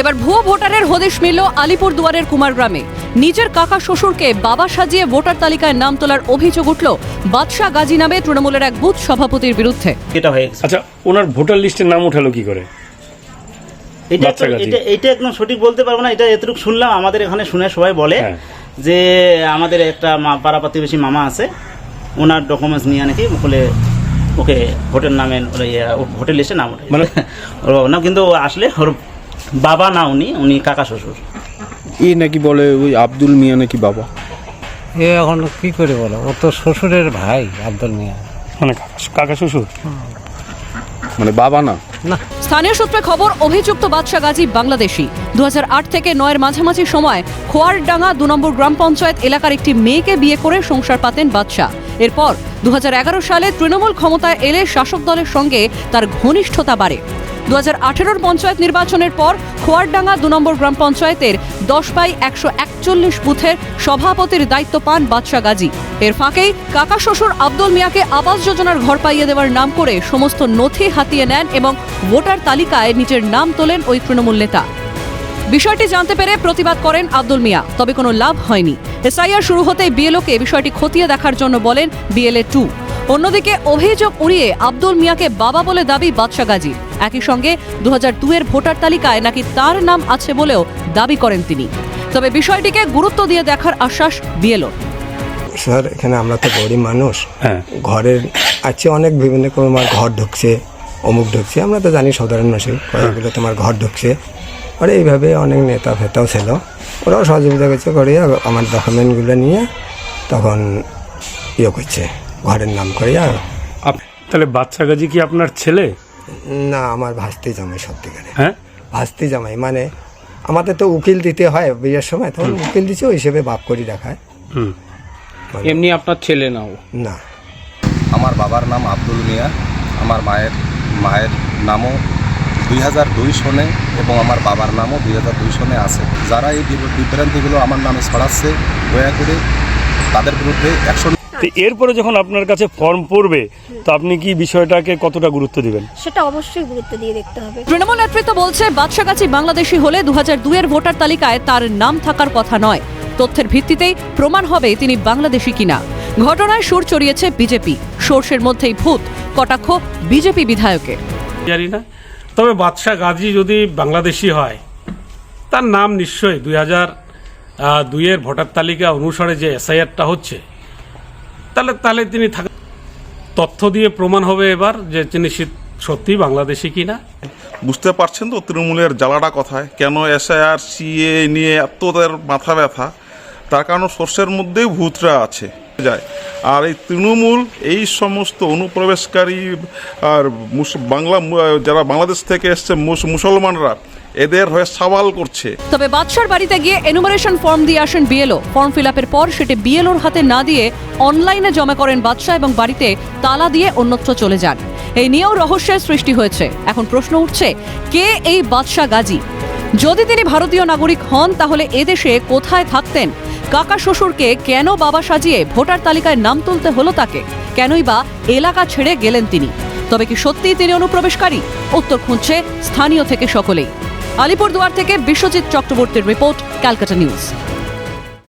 এবার ভুয়ো ভোটারের হদিশ মিলল আলিপুর দুয়ারের কুমারগ্রামে নিজের কাকা শ্বশুরকে বাবা সাজিয়ে ভোটার তালিকায় নাম তোলার অভিযোগ উঠল বাদশাহ গাজী নামে তৃণমূলের এক বুথ সভাপতির বিরুদ্ধে। এটা হয়ে আচ্ছা ওনার ভোটার লিস্টের নাম উঠালো কি করে? এটা। এটা এটা একদম সঠিক বলতে পারব না এটা এতটুকু শুনলাম আমাদের এখানে শুনে সবাই বলে হ্যাঁ। যে আমাদের একটা মা- পাড়া প্রতিবেশী মামা আছে ওনার ডকুমেন্টস নিয়ে নাকি বলে ওকে ভোটের নামে ইয়ে, ও ভোটের লিস্টে নাম ওঠে মানে- ওর বাবা না কিন্তু আসলে ওর বাবা না উনি উনি কাকা শ্বশুর। এ নাকি বলে ওই আব্দুল মিয়া নাকি বাবা? এ এখন কি করে বলো? ও তো শ্বশুরের ভাই আব্দুল মিয়া। মানে কাকা- কাকা শ্বশুর? মানে বাবা না? না। স্থানীয় সূত্রে খবর অভিযুক্ত বাদশা গাজী বাংলাদেশি। দু হাজার আট থেকে নয়ের মাঝামাঝি সময় খোয়ারডাঙ্গা দু নম্বর গ্রাম পঞ্চায়েত এলাকার একটি মেয়েকে বিয়ে করে সংসার পাতেন বাদশা এরপর দু হাজার এগারো সালে তৃণমূল ক্ষমতায় এলে শাসক দলের সঙ্গে তার ঘনিষ্ঠতা বাড়ে। দু হাজার পঞ্চায়েত নির্বাচনের পর খোয়ারডাঙ্গা দু নম্বর গ্রাম পঞ্চায়েতের দশ বাই একশো একচল্লিশ বুথের সভাপতির দায়িত্ব পান বাদশা গাজী। এর ফাঁকেই কাকা শ্বশুর আব্দুল মিয়াকে আবাস যোজনার ঘর পাইয়ে দেওয়ার নাম করে সমস্ত নথি হাতিয়ে নেন এবং ভোটার তালিকায় নিজের নাম তোলেন ওই তৃণমূল নেতা। বিষয়টি জানতে পেরে প্রতিবাদ করেন আব্দুল মিয়া, তবে কোনো লাভ হয়নি। এসআইআর শুরু হতেই বিএলওকে বিষয়টি খতিয়ে দেখার জন্য বলেন বিএলএ টু। অন্যদিকে অভিযোগ উড়িয়ে আব্দুল মিয়াকে বাবা বলে দাবি বাদশা গাজী। একই সঙ্গে দু হাজার এর ভোটার তালিকায় নাকি তার নাম আছে বলেও দাবি করেন তিনি। তবে বিষয়টিকে গুরুত্ব দিয়ে দেখার আশ্বাস বিএলওর স্যার এখানে আমরা তো গরিব মানুষ। হ্যাঁ। ঘরের আছে অনেক বিভিন্ন রকম আমার ঘর ঢুকছে অমুক ঢুকছে আমরা তো জানি সাধারণ মানুষের কয়েকগুলো তোমার ঘর ঢুকছে। আর এইভাবে অনেক নেতা ফেতাও ছিল। ওরাও সহযোগিতা করছে করে আমার ডকুমেন্টগুলো নিয়ে তখন ইয়ে করছে। ঘরের নাম করিয়া আপ- তাহলে বাচ্চা গাজি কি আপনার ছেলে? না আমার ভাস্তি জামাই সত্যিকারে। হ্যাঁ? ভাস্তি জামাই মানে আমাদের তো উকিল দিতে হয় বিয়ের সময় তখন উকিল দিচ্ছে ওই হিসেবে বাপ করি দেখায়। হুম। এমনি আপনার ছেলে না ও না। আমার বাবার নাম আব্দুল মিয়া আমার মায়ের মায়ের নামও দুই হাজার দুই সনে এবং আমার বাবার নামও দুই হাজার দুই সনে আছে। যারা এই বিভ্রান্তিগুলো আমার নামে ছড়াচ্ছে দয়া করে তাদের বিরুদ্ধে অ্যাকশন তো এরপরে যখন আপনার কাছে ফর্ম পড়বে তো আপনি কি বিষয়টাকে কতটা গুরুত্ব দিবেন? সেটা অবশ্যই গুরুত্ব দিয়ে দেখতে হবে। তৃণমূল নেতৃত্ব বলছে বাদশাগাছি বাংলাদেশি হলে দু হাজার দুয়ের ভোটার তালিকায় তার নাম থাকার কথা নয়। তথ্যের ভিত্তিতেই প্রমাণ হবে তিনি বাংলাদেশি কিনা। ঘটনায় সুর চড়িয়েছে বিজেপি। সোর্সের মধ্যেই ভূত কটাক্ষ বিজেপি বিধায়কের। জানি না। তবে বাদশাহ গাজী যদি বাংলাদেশি হয় তার নাম নিশ্চয়ই দুই হাজার দুইয়ের ভোটার তালিকা অনুসারে যে এসআইআরটা হচ্ছে তাহলে তাহলে তিনি থাক তথ্য দিয়ে প্রমাণ হবে এবার যে তিনি সত্যি বাংলাদেশি কিনা। বুঝতে পারছেন তো তৃণমূলের জ্বালাটা কথায়? কেন এসআইআর সিএ নিয়ে এত তাদের মাথা ব্যথা? তার কারণ সোর্সের মধ্যেই ভূতরা আছে, যায়। আর এই তৃণমূল, এই সমস্ত অনুপ্রবেশকারী, আর বাংলা যারা বাংলাদেশ থেকে এসছে মুসলমানরা, এদের হয়ে সওয়াল করছে। তবে বাদশার বাড়িতে গিয়ে এনুমারেশন ফর্ম দিয়ে আসেন বিএলও ফর্ম ফিল আপের পর সেটি বিএলওর হাতে না দিয়ে অনলাইনে জমা করেন বাদশাহ এবং বাড়িতে তালা দিয়ে অন্যত্র চলে যান। এই নিয়েও রহস্যের সৃষ্টি হয়েছে। এখন প্রশ্ন উঠছে, কে এই বাদশাহ গাজী? যদি তিনি ভারতীয় নাগরিক হন, তাহলে এদেশে কোথায় থাকতেন? কাকা শ্বশুরকে কেন বাবা সাজিয়ে ভোটার তালিকায় নাম তুলতে হলো তাকে? কেনই বা এলাকা ছেড়ে গেলেন তিনি? তবে কি সত্যিই তিনি অনুপ্রবেশকারী? উত্তর খুঁজছে স্থানীয় থেকে সকলেই। আলিপুরদুয়ার থেকে বিশ্বজিৎ চক্রবর্তীর রিপোর্ট, ক্যালকাটা নিউজ।